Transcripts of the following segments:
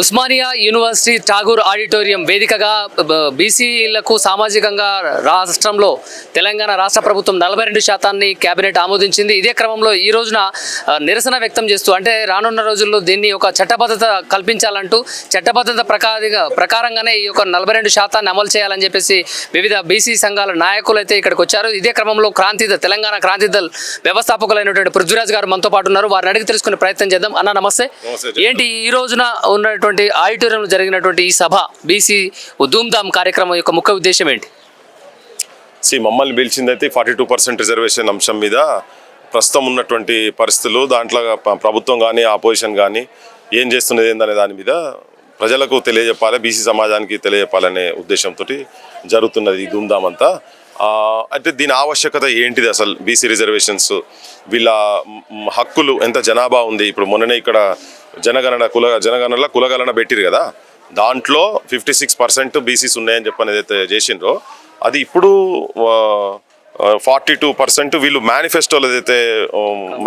Osmania university Tagore auditorium వేదికగా బీసీలకు సామాజికంగా రాష్ట్రంలో తెలంగాణ రాష్ట్ర ప్రభుత్వం నలభై రెండు శాతాన్ని కేబినెట్ ఆమోదించింది. ఇదే క్రమంలో ఈ రోజున నిరసన వ్యక్తం చేస్తూ అంటే రానున్న రోజుల్లో దీన్ని ఒక చట్టబద్ధత కల్పించాలంటూ చట్టబద్ధత ప్రకారంగా ప్రకారంగానే ఈ యొక్క నలభై రెండు శాతాన్ని అమలు చేయాలని చెప్పేసి వివిధ బీసీ సంఘాల నాయకులు అయితే ఇక్కడికి వచ్చారు. ఇదే క్రమంలో క్రాంతి తెలంగాణ క్రాంతి దళ్ వ్యవస్థాపకులైనటువంటి పృథ్వీరాజ్ గారు మనతో పాటు ఉన్నారు. వారిని అడిగి తెలుసుకునే ప్రయత్నం చేద్దాం. అన్న నమస్తే. నమస్తే. ఏంటి ఈ రోజున ఉన్నటువంటి ఆడిటోరియంలో జరిగినటువంటి ఈ సభ బీసీ ధూమ్ధామ్ కార్యక్రమం యొక్క ముఖ్య ఉద్దేశం ఏంటి? సి మమ్మల్ని పిలిచిందైతే ఫార్టీ టూ పర్సెంట్ రిజర్వేషన్ అంశం మీద ప్రస్తుతం ఉన్నటువంటి పరిస్థితులు దాంట్లో ప్రభుత్వం కానీ ఆపోజిషన్ కానీ ఏం చేస్తున్నది ఏందనే దాని మీద ప్రజలకు తెలియజెప్పాలి బీసీ సమాజానికి తెలియజెప్పాలనే ఉద్దేశంతో జరుగుతున్నది ఈ ధూమ్ధామ్ అంతా. అంటే దీని ఆవశ్యకత ఏంటిది అసలు బీసీ రిజర్వేషన్స్? వీళ్ళ హక్కులు ఎంత జనాభా ఉంది? ఇప్పుడు మొన్ననే ఇక్కడ జనగణన కుల జనగణనలో కులగణన పెట్టిరు కదా. దాంట్లో ఫిఫ్టీ సిక్స్ పర్సెంట్ బీసీస్ ఉన్నాయని చెప్పని ఏదైతే చేసిండ్రో అది ఇప్పుడు ఫార్టీ టూ పర్సెంట్ వీళ్ళు మేనిఫెస్టోలు ఏదైతే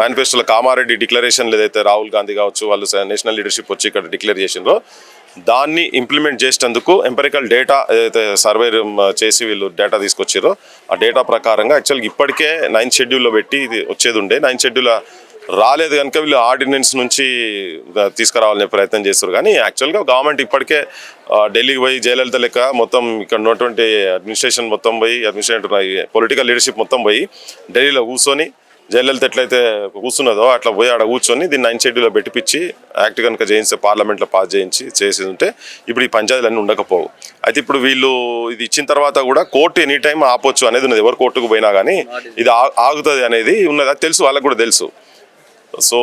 మేనిఫెస్టోలో కామారెడ్డి డిక్లరేషన్లు ఏదైతే రాహుల్ గాంధీ కావచ్చు వాళ్ళు నేషనల్ లీడర్షిప్ వచ్చి ఇక్కడ డిక్లేర్ చేసిండ్రో దాన్ని ఇంప్లిమెంట్ చేసేందుకు ఎంపెరికల్ డేటా ఏదైతే సర్వే చేసి వీళ్ళు డేటా తీసుకొచ్చారో ఆ డేటా ప్రకారంగా యాక్చువల్గా ఇప్పటికే నైన్త్ షెడ్యూల్లో పెట్టి ఇది వచ్చేది ఉండే. నైన్త్ షెడ్యూల్ రాలేదు కనుక వీళ్ళు ఆర్డినెన్స్ నుంచి తీసుకురావాలనే ప్రయత్నం చేస్తారు. కానీ యాక్చువల్గా గవర్నమెంట్ ఇప్పటికే ఢిల్లీకి పోయి జయలలిత లెక్క మొత్తం ఇక్కడ ఉన్నటువంటి అడ్మినిస్ట్రేషన్ మొత్తం పోయి అడ్మినిస్ట్రేషన్ పొలిటికల్ లీడర్షిప్ మొత్తం పోయి ఢిల్లీలో కూర్చొని జయలలిత ఎట్లయితే కూర్చున్నదో అట్లా పోయి ఆడ కూర్చొని దీన్ని నైన్ షెడ్యూల్లో పెట్టిపిచ్చి యాక్ట్ కనుక చేయించి పార్లమెంట్లో పాస్ చేయించి చేసి ఉంటే ఇప్పుడు ఈ పంచాయతీలన్నీ ఉండకపోవు. అయితే ఇప్పుడు వీళ్ళు ఇది ఇచ్చిన తర్వాత కూడా కోర్టు ఎనీ టైం ఆపొచ్చు అనేది ఉన్నది. ఎవరు కోర్టుకు పోయినా కానీ ఇది ఆగుతుంది అనేది ఉన్నది. అది తెలుసు వాళ్ళకు కూడా తెలుసు. సో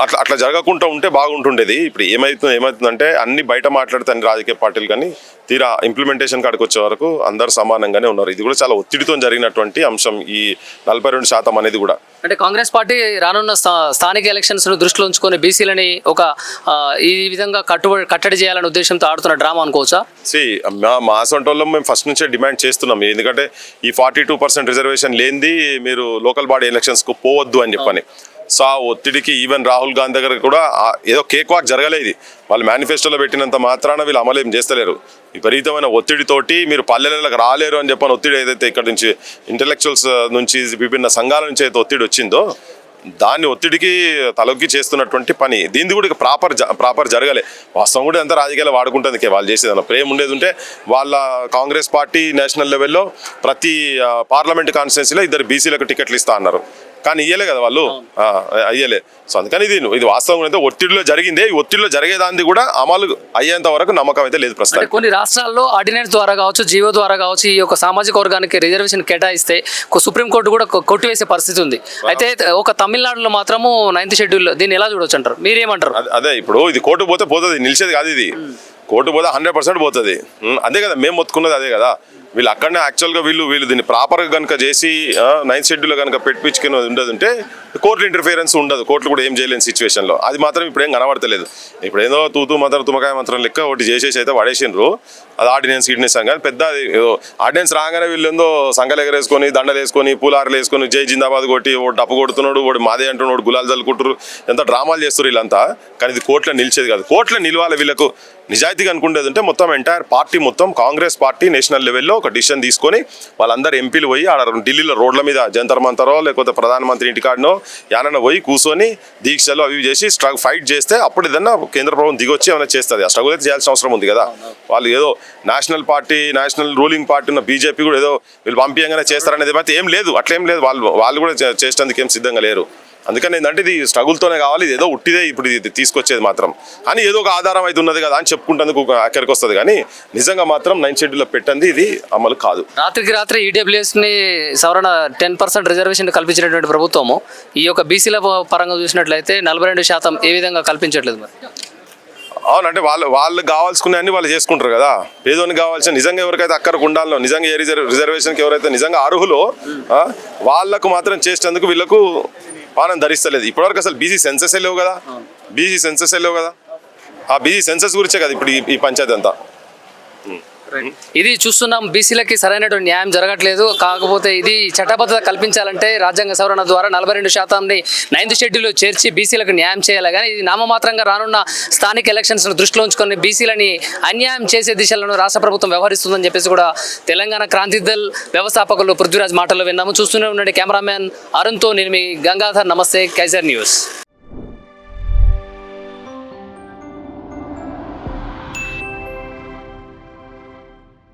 అట్లా అట్లా జరగకుండా ఉంటే బాగుంటుండేది. ఇప్పుడు ఏమవుతుంది ఏమవుతుందంటే అన్ని బయట మాట్లాడితే అన్ని రాజకీయ పార్టీలు కానీ తీరా ఇంప్లిమెంటేషన్ కాడికి వచ్చే వరకు అందరు సమానంగానే ఉన్నారు. ఇది కూడా చాలా ఒత్తిడితో జరిగినటువంటి అంశం ఈ నలభై రెండు శాతం అనేది కూడా. అంటే కాంగ్రెస్ పార్టీ రానున్న స్థా- స్థానిక ఎలక్షన్స్ను దృష్టిలో ఉంచుకొని బీసీలని ఒక ఈ విధంగా కట్టుబడి కట్టడి చేయాలనే ఉద్దేశంతో ఆడుతున్న డ్రామా అనుకోవచ్చా? సి మా మా సొంటోళ్ళం మేము ఫస్ట్ నుంచే డిమాండ్ చేస్తున్నాం. ఎందుకంటే ఈ ఫార్టీ టూ పర్సెంట్ రిజర్వేషన్ లేనిది మీరు లోకల్ బాడీ ఎలక్షన్స్కు పోవద్దు అని చెప్పని. సో ఆ ఒత్తిడికి ఈవెన్ రాహుల్ గాంధీ దగ్గర కూడా ఏదో కేక్ వాక్ జరగలేదు వాళ్ళు మేనిఫెస్టోలో పెట్టినంత మాత్రాన వీళ్ళు అమలు ఏం చేస్తలేరు. విపరీతమైన ఒత్తిడితోటి మీరు పల్లెలకు రాలేరు అని చెప్పని ఒత్తిడి ఏదైతే ఇక్కడ నుంచి ఇంటలెక్చువల్స్ నుంచి విభిన్న సంఘాల నుంచి అయితే ఒత్తిడి వచ్చిందో దాన్ని ఒత్తిడికి తలొగ్గి చేస్తున్నటువంటి పని. దీన్ని కూడా ప్రాపర్ ప్రాపర్ జరగలే. వాస్తవం కూడా ఎంత రాజకీయాలు వాడుకుంటుంది వాళ్ళు చేసేదన్న ప్రేమ ఉండేది ఉంటే వాళ్ళ కాంగ్రెస్ పార్టీ నేషనల్ లెవెల్లో ప్రతి పార్లమెంట్ కాన్స్టిట్యున్సీలో ఇద్దరు బీసీలకు టికెట్లు ఇస్తా అన్నారు. కానీ ఇయ్యలే కదా వాళ్ళు? అయ్యలే. సో అందుకని ఇది ఇది వాస్తవం అయితే ఒత్తిడిలో జరిగిందే ఈ ఒత్తిడిలో జరిగేదాన్ని కూడా అమలు అయ్యేంత వరకు నమ్మకం అయితే లేదు ప్రస్తుతం కొన్ని రాష్ట్రాల్లో ఆర్డినెన్స్ ద్వారా కావచ్చు జీవో ద్వారా కావచ్చు ఈ యొక్క సామాజిక వర్గానికి రిజర్వేషన్ కేటాయిస్తే సుప్రీంకోర్టు కూడా కొట్టివేసే పరిస్థితి ఉంది. అయితే ఒక తమిళనాడులో మాత్రము నైన్త్ షెడ్యూల్ దీన్ని ఎలా చూడొచ్చు అంటారు? మీరేమంటారు? అదే- అదే ఇప్పుడు ఇది కోర్టు పోతే పోతుంది నిలిచేది కాదు ఇది. కోర్టు పోతే హండ్రెడ్ పర్సెంట్ పోతుంది. అదే కదా మేము మొత్తుకున్నది అదే కదా. వీళ్ళు అక్కడనే యాక్చువల్గా వీళ్ళు వీళ్ళు దీన్ని ప్రాపర్గా కనుక చేసి నైన్త్ షెడ్యూల్ కనుక పెట్టించుకుని ఉండదుంటే కోర్టు ఇంటర్ఫియరెన్స్ ఉండదు. కోర్టులు కూడా ఏం చేయలేని సిచ్యువేషన్లో అది మాత్రం ఇప్పుడు ఏం కనబడతలేదు. ఇప్పుడు ఏదో తూతూ మంత్రం తుమకాయ మంత్రం లెక్క ఒకటి చేసేసి అయితే పడేసినారు అది ఆర్డినెన్స్ గిడినెన్స్ అని కానీ పెద్ద అది ఆర్డినెన్స్ రాగానే వీళ్ళు ఏందో సంఘలు ఎగరేసుకొని దండలు వేసుకొని పూలారులు వేసుకొని జై జిందాబాద్ కొట్టి ఓడు డప్పు కొడుతున్నాడు వాడు మాదే అంటున్నాడు గులాలు చల్లుకుంటారు ఎంత డ్రామాలు చేస్తారు వీళ్ళంతా. కానీ ఇది కోర్టులో నిలిచేది కాదు. కోర్టులో నిలవాలి వీళ్ళకు. నిజాయితీగా అనుకునేది మొత్తం ఎంటైర్ పార్టీ మొత్తం కాంగ్రెస్ పార్టీ నేషనల్ లెవెల్లో ఒక డిసిషన్ తీసుకొని వాళ్ళందరూ ఎంపీలు పోయి ఆడ ఢిల్లీలో రోడ్ల మీద జంతర్ మంతరో లేకపోతే ప్రధానమంత్రి ఇంటికాడనో యానన్న పోయి కూర్చొని దీక్షలు అవి చేసి స్ట్రగ్ ఫైట్ చేస్తే అప్పుడు ఏదన్నా కేంద్ర ప్రభుత్వం దిగొచ్చి ఏమైనా చేస్తుంది. ఆ స్ట్రగుల్ అయితే చేయాల్సిన అవసరం ఉంది కదా. వాళ్ళు ఏదో national party national ruling party ఉన్న బీజేపీ కూడా ఏదో వీళ్ళు పంపించగానే చేస్తారనేది అయితే ఏం లేదు. అట్లేం లేదు. వాళ్ళు వాళ్ళు కూడా చేసేందుకు ఏం సిద్ధంగా లేరు. అందుకని ఏంటంటే ఇది స్ట్రగుల్తోనే కావాలి ఇది ఏదో ఉట్టిదే ఇప్పుడు ఇది తీసుకొచ్చేది మాత్రం. కానీ ఏదో ఒక ఆధారం అయితే ఉన్నది కదా అని చెప్పుకుంటేందుకు అక్కడికి వస్తుంది. కానీ నిజంగా మాత్రం నైన్ షెడ్యూల్లో పెట్టండి ఇది అమలు కాదు. రాత్రికి రాత్రి ఈడబ్ల్యూఎస్ని సవరణ టెన్ పర్సెంట్ రిజర్వేషన్ కల్పించినటువంటి ప్రభుత్వము ఈ యొక్క బీసీల పరంగా చూసినట్లయితే నలభై రెండు శాతం ఏ విధంగా కల్పించట్లేదు మరి? అవునంటే వాళ్ళు వాళ్ళు కావాల్సుకునే అన్ని వాళ్ళు చేసుకుంటారు కదా. పేదోనికి కావాల్సిన నిజంగా ఎవరికైతే అక్కడికి ఉండాలో నిజంగా ఏ రిజర్వ్ రిజర్వేషన్కి ఎవరైతే నిజంగా అర్హులో వాళ్ళకు మాత్రం చేసేందుకు వీళ్ళకు పానం ధరిస్తలేదు. ఇప్పటివరకు అసలు బీసీ సెన్సెస్ లేవు కదా? బీసీ సెన్సెస్ లేవు కదా? ఆ బీసీ సెన్సెస్ గురించే కదా ఇప్పుడు ఈ- ఈ పంచాయతీ అంతా? ఇది చూస్తున్నాం. బీసీలకి సరైనటువంటి న్యాయం జరగట్లేదు. కాకపోతే ఇది చట్టబద్ధత కల్పించాలంటే రాజ్యాంగ సవరణ ద్వారా నలభై రెండు శాతాన్ని నైన్త్ షెడ్యూల్లో చేర్చి బీసీలకు న్యాయం చేయాలి. కానీ ఇది నామమాత్రంగా రానున్న స్థానిక ఎలక్షన్స్ దృష్టిలో ఉంచుకొని బీసీలని అన్యాయం చేసే దిశలను రాష్ట్ర ప్రభుత్వం వ్యవహరిస్తుందని చెప్పేసి కూడా తెలంగాణ క్రాంతిదల్ వ్యవస్థాపకులు పృథ్వీరాజ్ మాటలు విన్నాము. చూస్తూనే ఉండండి. కెమెరామ్యాన్ అరుణ్తో నేను మీ గంగాధర్. నమస్తే. Kaiser news.